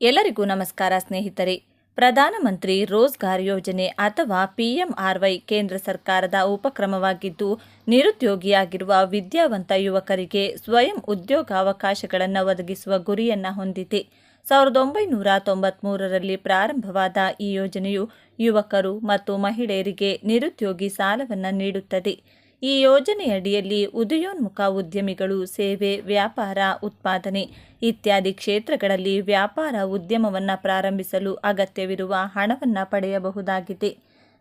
ಎಲ್ಲರಿಗೂ ನಮಸ್ಕಾರ ಸ್ನೇಹಿತರೆ. ಪ್ರಧಾನಮಂತ್ರಿ ರೋಜ್ಗಾರ್ ಯೋಜನೆ ಅಥವಾ ಪಿಎಂಆರ್ವೈ ಕೇಂದ್ರ ಸರ್ಕಾರದ ಉಪಕ್ರಮವಾಗಿದ್ದು, ನಿರುದ್ಯೋಗಿಯಾಗಿರುವ ವಿದ್ಯಾವಂತ ಯುವಕರಿಗೆ ಸ್ವಯಂ ಉದ್ಯೋಗಾವಕಾಶಗಳನ್ನು ಒದಗಿಸುವ ಗುರಿಯನ್ನು ಹೊಂದಿದೆ. ಸಾವಿರದ ಒಂಬೈನೂರ ತೊಂಬತ್ಮೂರರಲ್ಲಿ ಪ್ರಾರಂಭವಾದ ಈ ಯೋಜನೆಯು ಯುವಕರು ಮತ್ತು ಮಹಿಳೆಯರಿಗೆ ನಿರುದ್ಯೋಗಿ ಸಾಲವನ್ನು ನೀಡುತ್ತದೆ. ಈ ಯೋಜನೆಯಡಿಯಲ್ಲಿ ಉದಯೋನ್ಮುಖ ಉದ್ಯಮಿಗಳು, ಸೇವೆ, ವ್ಯಾಪಾರ, ಉತ್ಪಾದನೆ ಇತ್ಯಾದಿ ಕ್ಷೇತ್ರಗಳಲ್ಲಿ ವ್ಯಾಪಾರ ಉದ್ಯಮವನ್ನು ಪ್ರಾರಂಭಿಸಲು ಅಗತ್ಯವಿರುವ ಹಣವನ್ನು ಪಡೆಯಬಹುದಾಗಿದೆ.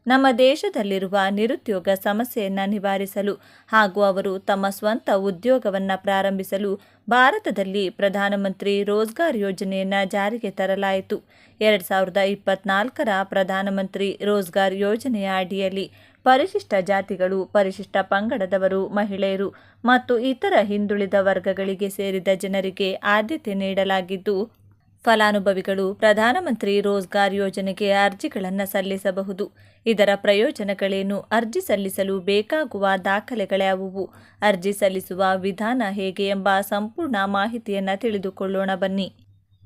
ನಮ್ಮ ದೇಶದಲ್ಲಿರುವ ನಿರುದ್ಯೋಗ ಸಮಸ್ಯೆಯನ್ನು ನಿವಾರಿಸಲು ಹಾಗೂ ಅವರು ತಮ್ಮ ಸ್ವಂತ ಉದ್ಯೋಗವನ್ನು ಪ್ರಾರಂಭಿಸಲು ಭಾರತದಲ್ಲಿ ಪ್ರಧಾನಮಂತ್ರಿ ರೋಜ್ಗಾರ್ ಯೋಜನೆಯನ್ನು ಜಾರಿಗೆ ತರಲಾಯಿತು. ಎರಡು ಸಾವಿರದ ಇಪ್ಪತ್ನಾಲ್ಕರ ಪ್ರಧಾನಮಂತ್ರಿ ರೋಜ್ಗಾರ್ ಯೋಜನೆಯ ಅಡಿಯಲ್ಲಿ ಪರಿಶಿಷ್ಟ ಜಾತಿಗಳು, ಪರಿಶಿಷ್ಟ ಪಂಗಡದವರು, ಮಹಿಳೆಯರು ಮತ್ತು ಇತರ ಹಿಂದುಳಿದ ವರ್ಗಗಳಿಗೆ ಸೇರಿದ ಜನರಿಗೆ ಆದ್ಯತೆ ನೀಡಲಾಗಿದ್ದು, ಫಲಾನುಭವಿಗಳು, ಪ್ರಧಾನಮಂತ್ರಿ ರೋಜ್ಗಾರ್ ಯೋಜನೆಗೆ ಅರ್ಜಿಗಳನ್ನು ಸಲ್ಲಿಸಬಹುದು. ಇದರ ಪ್ರಯೋಜನಗಳೇನು? ಅರ್ಜಿ ಸಲ್ಲಿಸಲು ಬೇಕಾಗುವ ದಾಖಲೆಗಳ್ಯಾವುವು ಅರ್ಜಿ ಸಲ್ಲಿಸುವ ವಿಧಾನ ಹೇಗೆ ಎಂಬ ಸಂಪೂರ್ಣ ಮಾಹಿತಿಯನ್ನು ತಿಳಿದುಕೊಳ್ಳೋಣ ಬನ್ನಿ.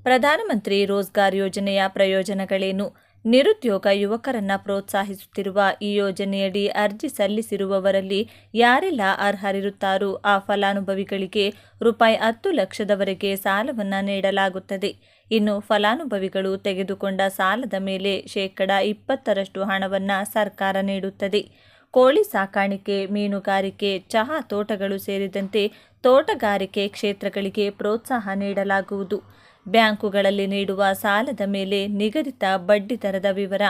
ಪ್ರಧಾನಮಂತ್ರಿ ರೋಜ್ಗಾರ್ ಯೋಜನೆಯ ಪ್ರಯೋಜನಗಳೇನು? ನಿರುದ್ಯೋಗ ಯುವಕರನ್ನ ಪ್ರೋತ್ಸಾಹಿಸುತ್ತಿರುವ ಈ ಯೋಜನೆಯಡಿ ಅರ್ಜಿ ಸಲ್ಲಿಸಿರುವವರಲ್ಲಿ ಯಾರೆಲ್ಲ ಅರ್ಹರಿರುತ್ತಾರೋ ಆ ಫಲಾನುಭವಿಗಳಿಗೆ ರೂಪಾಯಿ ಹತ್ತು ಲಕ್ಷದವರೆಗೆ ಸಾಲವನ್ನು ನೀಡಲಾಗುತ್ತದೆ. ಇನ್ನು ಫಲಾನುಭವಿಗಳು ತೆಗೆದುಕೊಂಡ ಸಾಲದ ಮೇಲೆ ಶೇಕಡ ಇಪ್ಪತ್ತರಷ್ಟು ಹಣವನ್ನು ಸರ್ಕಾರ ನೀಡುತ್ತದೆ. ಕೋಳಿ ಸಾಕಾಣಿಕೆ, ಮೀನುಗಾರಿಕೆ, ಚಹಾ ತೋಟಗಳು ಸೇರಿದಂತೆ ತೋಟಗಾರಿಕೆ ಕ್ಷೇತ್ರಗಳಿಗೆ ಪ್ರೋತ್ಸಾಹ ನೀಡಲಾಗುವುದು. ಬ್ಯಾಂಕುಗಳಲ್ಲಿ ನೀಡುವ ಸಾಲದ ಮೇಲೆ ನಿಗದಿತ ಬಡ್ಡಿ ದರದ ವಿವರ.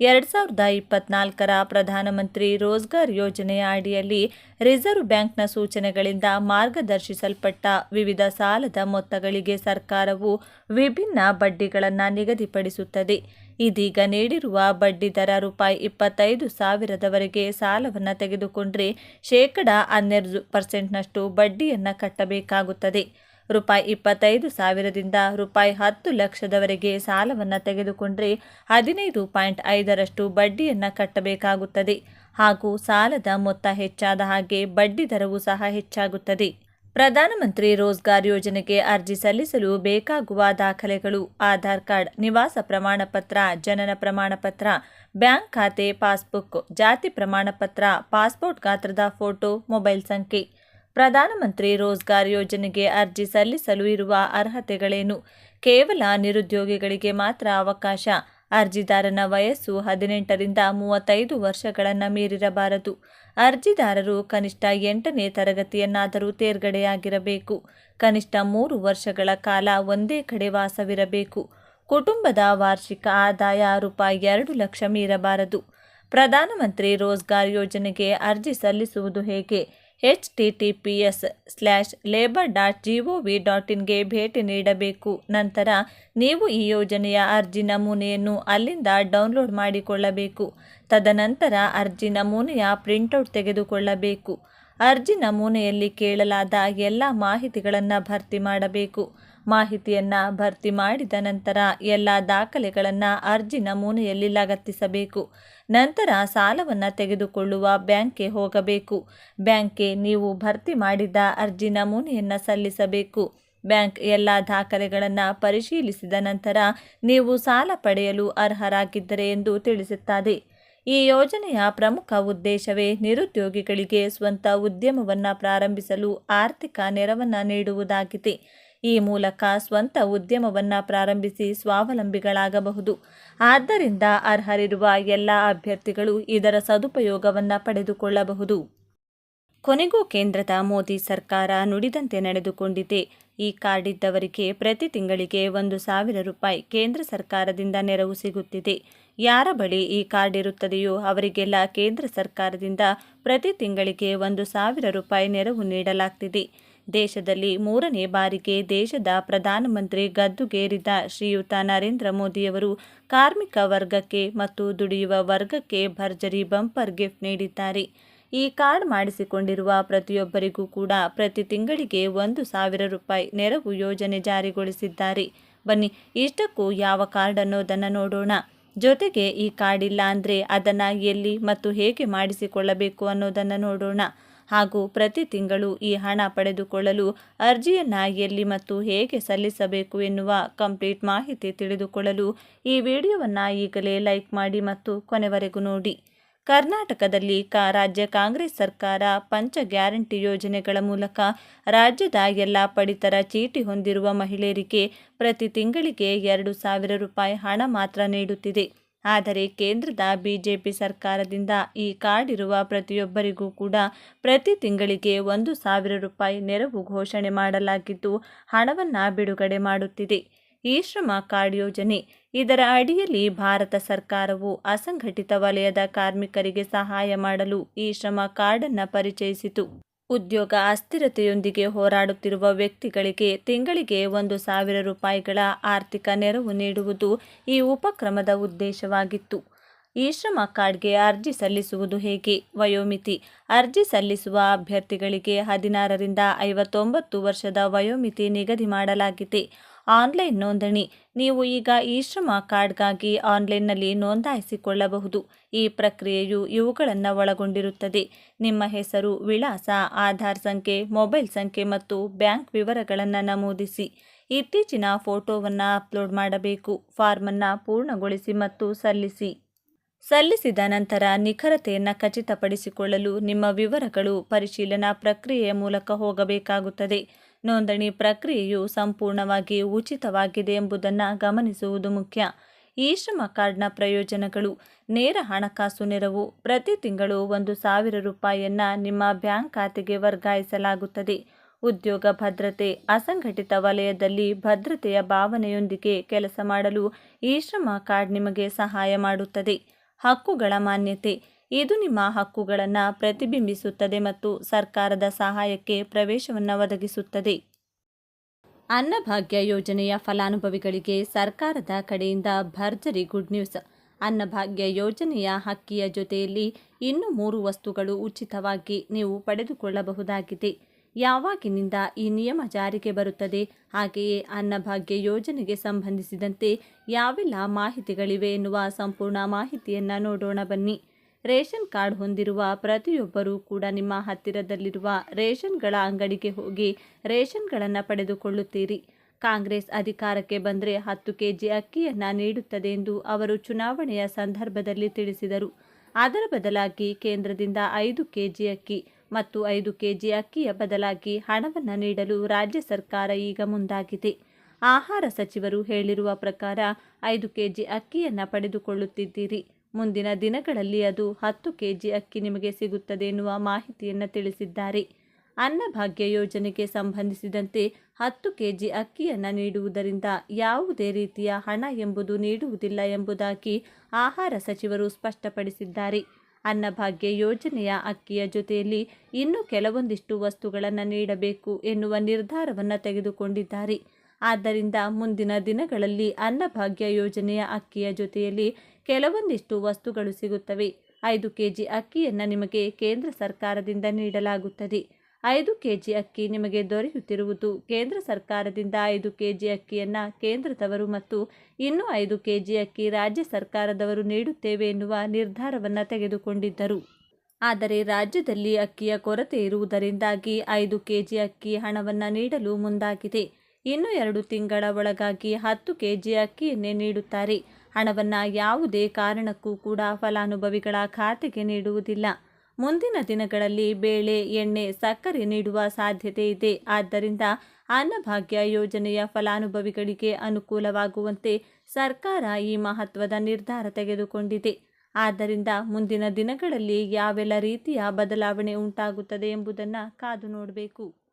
ಎರಡು ಸಾವಿರದ ಇಪ್ಪತ್ನಾಲ್ಕರ ಪ್ರಧಾನಮಂತ್ರಿ ರೋಜ್ಗಾರ್ ಯೋಜನೆಯ ಅಡಿಯಲ್ಲಿ ರಿಸರ್ವ್ ಬ್ಯಾಂಕ್ನ ಸೂಚನೆಗಳಿಂದ ಮಾರ್ಗದರ್ಶಿಸಲ್ಪಟ್ಟ ವಿವಿಧ ಸಾಲದ ಮೊತ್ತಗಳಿಗೆ ಸರ್ಕಾರವು ವಿಭಿನ್ನ ಬಡ್ಡಿಗಳನ್ನು ನಿಗದಿಪಡಿಸುತ್ತದೆ. ಇದೀಗ ನೀಡಿರುವ ಬಡ್ಡಿ ದರ ರೂಪಾಯಿ ಇಪ್ಪತ್ತೈದು ಸಾವಿರದವರೆಗೆ ಸಾಲವನ್ನು ತೆಗೆದುಕೊಂಡ್ರೆ ಶೇಕಡ ಹನ್ನೆರಡು ಪರ್ಸೆಂಟ್ನಷ್ಟು ಬಡ್ಡಿಯನ್ನು ಕಟ್ಟಬೇಕಾಗುತ್ತದೆ. ರೂಪಾಯಿ ಇಪ್ಪತ್ತೈದು ಸಾವಿರದಿಂದ ರೂಪಾಯಿ ಹತ್ತು ಲಕ್ಷದವರೆಗೆ ಸಾಲವನ್ನು ತೆಗೆದುಕೊಂಡರೆ ಹದಿನೈದು ಪಾಯಿಂಟ್ ಐದರಷ್ಟು ಬಡ್ಡಿಯನ್ನು ಕಟ್ಟಬೇಕಾಗುತ್ತದೆ. ಹಾಗೂ ಸಾಲದ ಮೊತ್ತ ಹೆಚ್ಚಾದ ಹಾಗೆ ಬಡ್ಡಿ ದರವೂ ಸಹ ಹೆಚ್ಚಾಗುತ್ತದೆ. ಪ್ರಧಾನಮಂತ್ರಿ ರೋಜ್ಗಾರ್ ಯೋಜನೆಗೆ ಅರ್ಜಿ ಸಲ್ಲಿಸಲು ಬೇಕಾಗುವ ದಾಖಲೆಗಳು, ಆಧಾರ್ ಕಾರ್ಡ್, ನಿವಾಸ ಪ್ರಮಾಣಪತ್ರ ಜನನ ಪ್ರಮಾಣಪತ್ರ ಬ್ಯಾಂಕ್ ಖಾತೆ, ಪಾಸ್ಬುಕ್, ಜಾತಿ ಪ್ರಮಾಣಪತ್ರ ಪಾಸ್ಪೋರ್ಟ್ ಗಾತ್ರದ ಫೋಟೋ, ಮೊಬೈಲ್ ಸಂಖ್ಯೆ ಪ್ರಧಾನಮಂತ್ರಿ ರೋಜ್ಗಾರ್ ಯೋಜನೆಗೆ ಅರ್ಜಿ ಸಲ್ಲಿಸಲು ಇರುವ ಅರ್ಹತೆಗಳೇನು? ಕೇವಲ ನಿರುದ್ಯೋಗಿಗಳಿಗೆ ಮಾತ್ರ ಅವಕಾಶ. ಅರ್ಜಿದಾರನ ವಯಸ್ಸು ಹದಿನೆಂಟರಿಂದ ಮೂವತ್ತೈದು ವರ್ಷಗಳನ್ನು ಮೀರಿರಬಾರದು. ಅರ್ಜಿದಾರರು ಕನಿಷ್ಠ ಎಂಟನೇ ತರಗತಿಯನ್ನಾದರೂ ತೇರ್ಗಡೆಯಾಗಿರಬೇಕು. ಕನಿಷ್ಠ ಮೂರು ವರ್ಷಗಳ ಕಾಲ ಒಂದೇ ಕಡೆ ವಾಸವಿರಬೇಕು. ಕುಟುಂಬದ ವಾರ್ಷಿಕ ಆದಾಯ ರೂಪಾಯಿ ಎರಡು ಲಕ್ಷ ಮೀರಬಾರದು. ಪ್ರಧಾನಮಂತ್ರಿ ರೋಜ್ಗಾರ್ ಯೋಜನೆಗೆ ಅರ್ಜಿ ಸಲ್ಲಿಸುವುದು ಹೇಗೆ? H T T P S slash labour dot G O V dot ಇನ್ಗೆ ಭೇಟಿ ನೀಡಬೇಕು. ನಂತರ ನೀವು ಈ ಯೋಜನೆಯ ಅರ್ಜಿ ನಮೂನೆಯನ್ನು ಅಲ್ಲಿಂದ ಡೌನ್ಲೋಡ್ ಮಾಡಿಕೊಳ್ಳಬೇಕು. ತದನಂತರ ಅರ್ಜಿ ನಮೂನೆಯ ಪ್ರಿಂಟೌಟ್ ತೆಗೆದುಕೊಳ್ಳಬೇಕು. ಅರ್ಜಿ ನಮೂನೆಯಲ್ಲಿ ಕೇಳಲಾದ ಎಲ್ಲ ಮಾಹಿತಿಗಳನ್ನು ಭರ್ತಿ ಮಾಡಬೇಕು. ಮಾಹಿತಿಯನ್ನು ಭರ್ತಿ ಮಾಡಿದ ನಂತರ ಎಲ್ಲ ದಾಖಲೆಗಳನ್ನು ಅರ್ಜಿ ನಮೂನೆಯಲ್ಲಿ ಲಗತ್ತಿಸಬೇಕು. ನಂತರ ಸಾಲವನ್ನು ತೆಗೆದುಕೊಳ್ಳುವ ಬ್ಯಾಂಕ್ಗೆ ಹೋಗಬೇಕು. ಬ್ಯಾಂಕ್ಗೆ ನೀವು ಭರ್ತಿ ಮಾಡಿದ ಅರ್ಜಿ ನಮೂನೆಯನ್ನು ಸಲ್ಲಿಸಬೇಕು. ಬ್ಯಾಂಕ್ ಎಲ್ಲ ದಾಖಲೆಗಳನ್ನು ಪರಿಶೀಲಿಸಿದ ನಂತರ ನೀವು ಸಾಲ ಪಡೆಯಲು ಅರ್ಹರಾಗಿದ್ದರೆ ಎಂದು ತಿಳಿಸುತ್ತದೆ. ಈ ಯೋಜನೆಯ ಪ್ರಮುಖ ಉದ್ದೇಶವೇ ನಿರುದ್ಯೋಗಿಗಳಿಗೆ ಸ್ವಂತ ಉದ್ಯಮವನ್ನು ಪ್ರಾರಂಭಿಸಲು ಆರ್ಥಿಕ ನೆರವನ್ನು ನೀಡುವುದಾಗಿದೆ. ಈ ಮೂಲಕ ಸ್ವಂತ ಉದ್ಯಮವನ್ನು ಪ್ರಾರಂಭಿಸಿ ಸ್ವಾವಲಂಬಿಗಳಾಗಬಹುದು. ಆದ್ದರಿಂದ ಅರ್ಹರಿರುವ ಎಲ್ಲ ಅಭ್ಯರ್ಥಿಗಳು ಇದರ ಸದುಪಯೋಗವನ್ನು ಪಡೆದುಕೊಳ್ಳಬಹುದು. ಕೊನೆಗೂ ಕೇಂದ್ರದ ಮೋದಿ ಸರ್ಕಾರ ನುಡಿದಂತೆ ನಡೆದುಕೊಂಡಿದೆ. ಈ ಕಾರ್ಡ್ ಇದ್ದವರಿಗೆ ಪ್ರತಿ ತಿಂಗಳಿಗೆ ಒಂದು ಸಾವಿರ ರೂಪಾಯಿ ಕೇಂದ್ರ ಸರ್ಕಾರದಿಂದ ನೆರವು ಸಿಗುತ್ತಿದೆ. ಯಾರ ಬಳಿ ಈ ಕಾರ್ಡ್ ಇರುತ್ತದೆಯೋ ಅವರಿಗೆಲ್ಲ ಕೇಂದ್ರ ಸರ್ಕಾರದಿಂದ ಪ್ರತಿ ತಿಂಗಳಿಗೆ ಒಂದು ಸಾವಿರ ರೂಪಾಯಿ ನೆರವು ನೀಡಲಾಗ್ತಿದೆ. ದೇಶದಲ್ಲಿ ಮೂರನೇ ಬಾರಿಗೆ ದೇಶದ ಪ್ರಧಾನಮಂತ್ರಿ ಗದ್ದುಗೇರಿದ ಶ್ರೀಯುತ ನರೇಂದ್ರ ಮೋದಿಯವರು ಕಾರ್ಮಿಕ ವರ್ಗಕ್ಕೆ ಮತ್ತು ದುಡಿಯುವ ವರ್ಗಕ್ಕೆ ಭರ್ಜರಿ ಬಂಪರ್ ಗಿಫ್ಟ್ ನೀಡಿದ್ದಾರೆ. ಈ ಕಾರ್ಡ್ ಮಾಡಿಸಿಕೊಂಡಿರುವ ಪ್ರತಿಯೊಬ್ಬರಿಗೂ ಕೂಡ ಪ್ರತಿ ತಿಂಗಳಿಗೆ ಒಂದು ಸಾವಿರ ರೂಪಾಯಿ ನೆರವು ಯೋಜನೆ ಜಾರಿಗೊಳಿಸಿದ್ದಾರೆ. ಬನ್ನಿ, ಇಷ್ಟಕ್ಕೂ ಯಾವ ಕಾರ್ಡ್ ಅನ್ನೋದನ್ನು ನೋಡೋಣ. ಜೊತೆಗೆ ಈ ಕಾರ್ಡ್ ಇಲ್ಲ ಅಂದರೆ ಅದನ್ನು ಎಲ್ಲಿ ಮತ್ತು ಹೇಗೆ ಮಾಡಿಸಿಕೊಳ್ಳಬೇಕು ಅನ್ನೋದನ್ನು ನೋಡೋಣ. ಹಾಗೂ ಪ್ರತಿ ತಿಂಗಳು ಈ ಹಣ ಪಡೆದುಕೊಳ್ಳಲು ಅರ್ಜಿಯನ್ನು ಎಲ್ಲಿ ಮತ್ತು ಹೇಗೆ ಸಲ್ಲಿಸಬೇಕು ಎನ್ನುವ ಕಂಪ್ಲೀಟ್ ಮಾಹಿತಿ ತಿಳಿದುಕೊಳ್ಳಲು ಈ ವಿಡಿಯೋವನ್ನು ಈಗಲೇ ಲೈಕ್ ಮಾಡಿ ಮತ್ತು ಕೊನೆವರೆಗೂ ನೋಡಿ. ಕರ್ನಾಟಕದಲ್ಲಿ ರಾಜ್ಯ ಕಾಂಗ್ರೆಸ್ ಸರ್ಕಾರ ಪಂಚ ಗ್ಯಾರಂಟಿ ಯೋಜನೆಗಳ ಮೂಲಕ ರಾಜ್ಯದ ಎಲ್ಲ ಪಡಿತರ ಚೀಟಿ ಹೊಂದಿರುವ ಮಹಿಳೆಯರಿಗೆ ಪ್ರತಿ ತಿಂಗಳಿಗೆ ಎರಡು ಸಾವಿರ ರೂಪಾಯಿ ಹಣ ಮಾತ್ರ ನೀಡುತ್ತಿದೆ. ಆದರೆ ಕೇಂದ್ರದ ಬಿಜೆಪಿ ಸರ್ಕಾರದಿಂದ ಈ ಕಾರ್ಡ್ ಇರುವ ಪ್ರತಿಯೊಬ್ಬರಿಗೂ ಕೂಡ ಪ್ರತಿ ತಿಂಗಳಿಗೆ ಒಂದು ಸಾವಿರ ರೂಪಾಯಿ ನೆರವು ಘೋಷಣೆ ಮಾಡಲಾಗಿದ್ದು, ಹಣವನ್ನು ಬಿಡುಗಡೆ ಮಾಡುತ್ತಿದೆ. ಈ ಶ್ರಮ ಕಾರ್ಡ್ ಯೋಜನೆ ಇದರ ಅಡಿಯಲ್ಲಿ ಭಾರತ ಸರ್ಕಾರವು ಅಸಂಘಟಿತ ವಲಯದ ಕಾರ್ಮಿಕರಿಗೆ ಸಹಾಯ ಮಾಡಲು ಈ ಶ್ರಮ ಕಾರ್ಡನ್ನು ಪರಿಚಯಿಸಿತು. ಉದ್ಯೋಗ ಅಸ್ಥಿರತೆಯೊಂದಿಗೆ ಹೋರಾಡುತ್ತಿರುವ ವ್ಯಕ್ತಿಗಳಿಗೆ ತಿಂಗಳಿಗೆ ಒಂದು ಸಾವಿರ ರೂಪಾಯಿಗಳ ಆರ್ಥಿಕ ನೆರವು ನೀಡುವುದು ಈ ಉಪಕ್ರಮದ ಉದ್ದೇಶವಾಗಿತ್ತು. ಈ ಶ್ರಮ ಕಾರ್ಡ್ಗೆ ಅರ್ಜಿ ಸಲ್ಲಿಸುವುದು ಹೇಗೆ? ವಯೋಮಿತಿ. ಅರ್ಜಿ ಸಲ್ಲಿಸುವ ಅಭ್ಯರ್ಥಿಗಳಿಗೆ ಹದಿನಾರರಿಂದ ಐವತ್ತೊಂಬತ್ತು ವರ್ಷದ ವಯೋಮಿತಿ ನಿಗದಿ ಮಾಡಲಾಗಿದೆ. ಆನ್ಲೈನ್ ನೋಂದಣಿ. ನೀವು ಈಗ ಈ ಶ್ರಮ ಕಾರ್ಡ್ಗಾಗಿ ಆನ್ಲೈನ್ನಲ್ಲಿ ನೋಂದಾಯಿಸಿಕೊಳ್ಳಬಹುದು. ಈ ಪ್ರಕ್ರಿಯೆಯು ಇವುಗಳನ್ನು ಒಳಗೊಂಡಿರುತ್ತದೆ. ನಿಮ್ಮ ಹೆಸರು, ವಿಳಾಸ, ಆಧಾರ್ ಸಂಖ್ಯೆ, ಮೊಬೈಲ್ ಸಂಖ್ಯೆ ಮತ್ತು ಬ್ಯಾಂಕ್ ವಿವರಗಳನ್ನು ನಮೂದಿಸಿ. ಇತ್ತೀಚಿನ ಫೋಟೋವನ್ನು ಅಪ್ಲೋಡ್ ಮಾಡಬೇಕು. ಫಾರ್ಮನ್ನು ಪೂರ್ಣಗೊಳಿಸಿ ಮತ್ತು ಸಲ್ಲಿಸಿ. ಸಲ್ಲಿಸಿದ ನಂತರ ನಿಖರತೆಯನ್ನು ಖಚಿತಪಡಿಸಿಕೊಳ್ಳಲು ನಿಮ್ಮ ವಿವರಗಳು ಪರಿಶೀಲನಾ ಪ್ರಕ್ರಿಯೆಯ ಮೂಲಕ ಹೋಗಬೇಕಾಗುತ್ತದೆ. ನೋಂದಣಿ ಪ್ರಕ್ರಿಯೆಯು ಸಂಪೂರ್ಣವಾಗಿ ಉಚಿತವಾಗಿದೆ ಎಂಬುದನ್ನು ಗಮನಿಸುವುದು ಮುಖ್ಯ. ಈ ಶ್ರಮ ಕಾರ್ಡ್ನ ಪ್ರಯೋಜನಗಳು, ನೇರ ಹಣಕಾಸು ನೆರವು, ಪ್ರತಿ ತಿಂಗಳು ಒಂದು ಸಾವಿರ ರೂಪಾಯಿಯನ್ನು ನಿಮ್ಮ ಬ್ಯಾಂಕ್ ಖಾತೆಗೆ ವರ್ಗಾಯಿಸಲಾಗುತ್ತದೆ. ಉದ್ಯೋಗ ಭದ್ರತೆ, ಅಸಂಘಟಿತ ವಲಯದಲ್ಲಿ ಭದ್ರತೆಯ ಭಾವನೆಯೊಂದಿಗೆ ಕೆಲಸ ಮಾಡಲು ಈ ಶ್ರಮ ಕಾರ್ಡ್ ನಿಮಗೆ ಸಹಾಯ ಮಾಡುತ್ತದೆ. ಹಕ್ಕುಗಳ ಮಾನ್ಯತೆ ಇದು ನಿಮ್ಮ ಹಕ್ಕುಗಳನ್ನು ಪ್ರತಿಬಿಂಬಿಸುತ್ತದೆ ಮತ್ತು ಸರ್ಕಾರದ ಸಹಾಯಕ್ಕೆ ಪ್ರವೇಶವನ್ನು ಒದಗಿಸುತ್ತದೆ. ಅನ್ನಭಾಗ್ಯ ಯೋಜನೆಯ ಫಲಾನುಭವಿಗಳಿಗೆ ಸರ್ಕಾರದ ಕಡೆಯಿಂದ ಭರ್ಜರಿ ಗುಡ್ ನ್ಯೂಸ್. ಅನ್ನಭಾಗ್ಯ ಯೋಜನೆಯ ಹಕ್ಕಿಯ ಜೊತೆಯಲ್ಲಿ ಇನ್ನೂ ಮೂರು ವಸ್ತುಗಳು ಉಚಿತವಾಗಿ ನೀವು ಪಡೆದುಕೊಳ್ಳಬಹುದಾಗಿದೆ. ಯಾವಾಗಿನಿಂದ ಈ ನಿಯಮ ಜಾರಿಗೆ ಬರುತ್ತದೆ? ಹಾಗೆಯೇ ಅನ್ನಭಾಗ್ಯ ಯೋಜನೆಗೆ ಸಂಬಂಧಿಸಿದಂತೆ ಯಾವೆಲ್ಲ ಮಾಹಿತಿಗಳಿವೆ ಎನ್ನುವ ಸಂಪೂರ್ಣ ಮಾಹಿತಿಯನ್ನು ನೋಡೋಣ ಬನ್ನಿ. ರೇಷನ್ ಕಾರ್ಡ್ ಹೊಂದಿರುವ ಪ್ರತಿಯೊಬ್ಬರೂ ಕೂಡ ನಿಮ್ಮ ಹತ್ತಿರದಲ್ಲಿರುವ ರೇಷನ್ಗಳ ಅಂಗಡಿಗೆ ಹೋಗಿ ರೇಷನ್ಗಳನ್ನು ಪಡೆದುಕೊಳ್ಳುತ್ತೀರಿ. ಕಾಂಗ್ರೆಸ್ ಅಧಿಕಾರಕ್ಕೆ ಬಂದರೆ ಹತ್ತು ಕೆಜಿ ಅಕ್ಕಿಯನ್ನು ನೀಡುತ್ತದೆ ಎಂದು ಅವರು ಚುನಾವಣೆಯ ಸಂದರ್ಭದಲ್ಲಿ ತಿಳಿಸಿದರು. ಅದರ ಬದಲಾಗಿ ಕೇಂದ್ರದಿಂದ ಐದು ಕೆಜಿ ಅಕ್ಕಿ ಮತ್ತು ಐದು ಕೆಜಿ ಅಕ್ಕಿಯ ಬದಲಾಗಿ ಹಣವನ್ನು ನೀಡಲು ರಾಜ್ಯ ಸರ್ಕಾರ ಈಗ ಮುಂದಾಗಿದೆ. ಆಹಾರ ಸಚಿವರು ಹೇಳಿರುವ ಪ್ರಕಾರ ಐದು ಕೆಜಿ ಅಕ್ಕಿಯನ್ನು ಪಡೆದುಕೊಳ್ಳುತ್ತಿದ್ದೀರಿ. ಮುಂದಿನ ದಿನಗಳಲ್ಲಿ ಅದು ಹತ್ತು ಕೆಜಿ ಅಕ್ಕಿ ನಿಮಗೆ ಸಿಗುತ್ತದೆ ಎನ್ನುವ ಮಾಹಿತಿಯನ್ನು ತಿಳಿಸಿದ್ದಾರೆ. ಅನ್ನಭಾಗ್ಯ ಯೋಜನೆಗೆ ಸಂಬಂಧಿಸಿದಂತೆ ಹತ್ತು ಕೆಜಿ ಅಕ್ಕಿಯನ್ನು ನೀಡುವುದರಿಂದ ಯಾವುದೇ ರೀತಿಯ ಹಣ ಎಂಬುದು ನೀಡುವುದಿಲ್ಲ ಎಂಬುದಾಗಿ ಆಹಾರ ಸಚಿವರು ಸ್ಪಷ್ಟಪಡಿಸಿದ್ದಾರೆ. ಅನ್ನಭಾಗ್ಯ ಯೋಜನೆಯ ಅಕ್ಕಿಯ ಜೊತೆಯಲ್ಲಿ ಇನ್ನೂ ಕೆಲವೊಂದಿಷ್ಟು ವಸ್ತುಗಳನ್ನು ನೀಡಬೇಕು ಎನ್ನುವ ನಿರ್ಧಾರವನ್ನು ತೆಗೆದುಕೊಂಡಿದ್ದಾರೆ. ಆದ್ದರಿಂದ ಮುಂದಿನ ದಿನಗಳಲ್ಲಿ ಅನ್ನಭಾಗ್ಯ ಯೋಜನೆಯ ಅಕ್ಕಿಯ ಜೊತೆಯಲ್ಲಿ ಕೆಲವೊಂದಿಷ್ಟು ವಸ್ತುಗಳು ಸಿಗುತ್ತವೆ. ಐದು ಕೆಜಿ ಅಕ್ಕಿಯನ್ನು ನಿಮಗೆ ಕೇಂದ್ರ ಸರ್ಕಾರದಿಂದ ನೀಡಲಾಗುತ್ತದೆ. ಐದು ಕೆಜಿ ಅಕ್ಕಿ ನಿಮಗೆ ದೊರೆಯುತ್ತಿರುವುದು ಕೇಂದ್ರ ಸರ್ಕಾರದಿಂದ ಐದು ಕೆಜಿ ಅಕ್ಕಿಯನ್ನು ಕೇಂದ್ರದವರು ಮತ್ತು ಇನ್ನೂ ಐದು ಕೆಜಿ ಅಕ್ಕಿ ರಾಜ್ಯ ಸರ್ಕಾರದವರು ನೀಡುತ್ತೇವೆ ಎನ್ನುವ ನಿರ್ಧಾರವನ್ನು ತೆಗೆದುಕೊಂಡಿದ್ದರು. ಆದರೆ ರಾಜ್ಯದಲ್ಲಿ ಅಕ್ಕಿಯ ಕೊರತೆ ಇರುವುದರಿಂದಾಗಿ ಐದು ಕೆಜಿ ಅಕ್ಕಿ ಹಣವನ್ನು ನೀಡಲು ಮುಂದಾಗಿದೆ. ಇನ್ನು ಎರಡು ತಿಂಗಳ ಒಳಗಾಗಿ ಹತ್ತು ಕೆಜಿ ಅಕ್ಕಿಯನ್ನೇ ನೀಡುತ್ತಾರೆ. ಹಣವನ್ನು ಯಾವುದೇ ಕಾರಣಕ್ಕೂ ಕೂಡ ಫಲಾನುಭವಿಗಳ ಖಾತೆಗೆ ನೀಡುವುದಿಲ್ಲ. ಮುಂದಿನ ದಿನಗಳಲ್ಲಿ ಬೇಳೆ, ಎಣ್ಣೆ, ಸಕ್ಕರೆ ನೀಡುವ ಸಾಧ್ಯತೆ ಇದೆ. ಆದ್ದರಿಂದ ಅನ್ನಭಾಗ್ಯ ಯೋಜನೆಯ ಫಲಾನುಭವಿಗಳಿಗೆ ಅನುಕೂಲವಾಗುವಂತೆ ಸರ್ಕಾರ ಈ ಮಹತ್ವದ ನಿರ್ಧಾರ ತೆಗೆದುಕೊಂಡಿದೆ. ಆದ್ದರಿಂದ ಮುಂದಿನ ದಿನಗಳಲ್ಲಿ ಯಾವೆಲ್ಲ ರೀತಿಯ ಬದಲಾವಣೆ ಉಂಟಾಗುತ್ತದೆ ಎಂಬುದನ್ನು ಕಾದು ನೋಡಬೇಕು.